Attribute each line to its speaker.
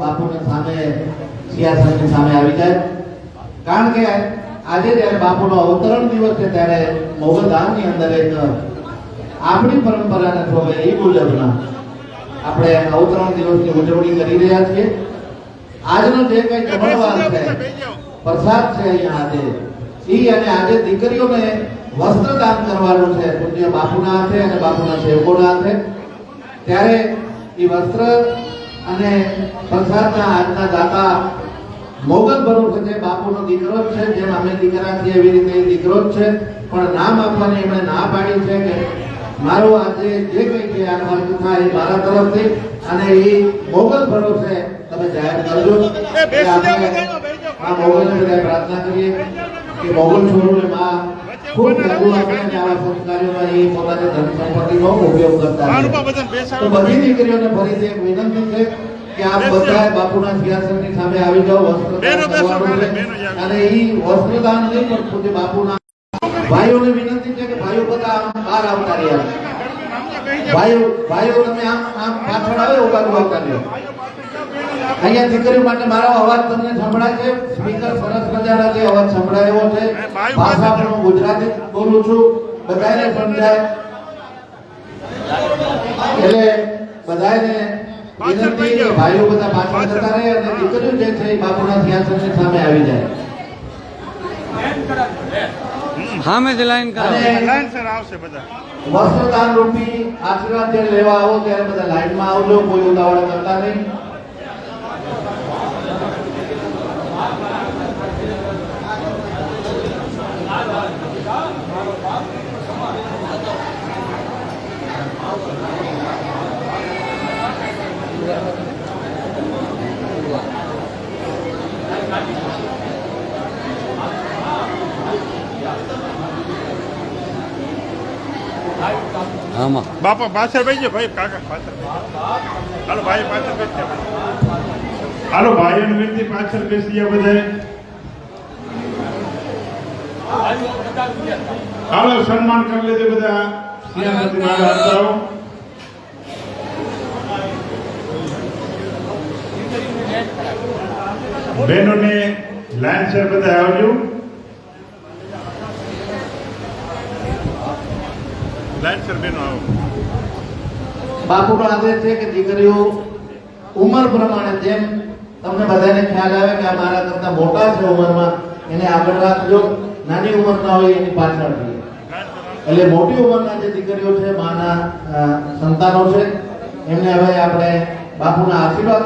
Speaker 1: બાપુની સામે, સિંહાસનની સામે આવી જાય. કારણ કે આજે જ્યારે બાપુનો અવતરણ દિવસ છે, ત્યારે મોગલધામની અંદર એક આપણી પરંપરાને શોભે એ મુજબના આપણે અવતરણ દિવસની ઉજવણી કરી રહ્યા છીએ. આજનો જે કઈ જમણવાર છે, પ્રસાદ છે અહીંયા આજે એ અને આજે દીકરીઓને વસ્ત્રદાન કરવાનું છે, પૂજ્ય બાપુના હાથે અને બાપુના સેવકોના હાથે. ત્યારે એ વસ્ત્ર અને પ્રસાદના આજના દાતા મોગલ ભરૂચ છે બાપુનો દીકરો જ છે, જેમ અમે દીકરા છીએ એવી રીતે દીકરો જ છે, પણ નામ આપવાની એમણે ના પાડી છે કે મારો આજે જે કંઈ છે આ થાય એ મારા તરફથી અને એ મોગલ ભરોસે તમે જાહેર કરજો. આ મોગલને બધા પ્રાર્થના કરીએ કે મોગલ છોડુને માં ખૂબ લાગુ આપે આવા સંસ્કારોમાં એ પોતાની ધન સંપત્તિનો ઉપયોગ કરતા તો બધી દીકરીઓને ફરીથી એક વિનંતી છે કે આપ બધા બાપુના સિંહાસનની સામે આવી જાઓ વસ્ત્રદાન અને ઈ વસ્ત્રદાન નહીં પણ બાપુના ભાઈઓને વિનંતી છે કે ભાઈઓ બધા બહાર આવતા રહ્યા ભાઈઓ ભાઈઓ તમે આમ આમ પાછળ આવે એવું આવતા રહ્યો. અહીંયા દીકરીઓ માટે મારો અવાજ તમને સંભળાય છે. સ્પીકર સરસ મજાના છે અવાજ સંભળાય એવો છે ભાષા પણ હું ગુજરાતી બોલું છું. બધાને સમજાય. એટલે બધાને વિનંતી ભાઈઓ બધા પાછળ જતા રહે અને દીકરીઓ જે છે એ બાપુના સિંહાસનની સામે આવી જાય.
Speaker 2: હા મેં લાઈન
Speaker 1: અને
Speaker 3: લાઈનસર આવશે બધા.
Speaker 1: વસ્ત્રદાન રૂપી આશીર્વાદ જ્યારે લેવા આવો ત્યારે બધા લાઈનમાં આવજો કોઈ ઉતાવળ કરતા નહીં.
Speaker 2: આમાં.
Speaker 3: બાપા પાછળ બેસજો ભાઈ કાકા પાછળ હાલો ભાઈ પાછળ બેસજો. હાલો ભાઈઓને વિનંતી પાછળ બેસી ગયા બધે. હાલો સન્માન કરી લેજો બધા. આવતા રહો. બહેનોને લાઈન સર બધા આવજો લાઈન સર બહેનો આવો
Speaker 1: બાપુનો આદેશ છે કે દીકરીઓ ઉંમર પ્રમાણે જેમ તમને બધાને ખ્યાલ આવે કે આ મારા કરતા મોટા છે ઉંમરમાં એને આગળ રાખજો. નાની ઉંમરના હોય એની પાછળ એટલે મોટી ઉંમરના જે દીકરીઓ છે માના સંતાનો છે એમને હવે આપણે બાપુના આશીર્વાદ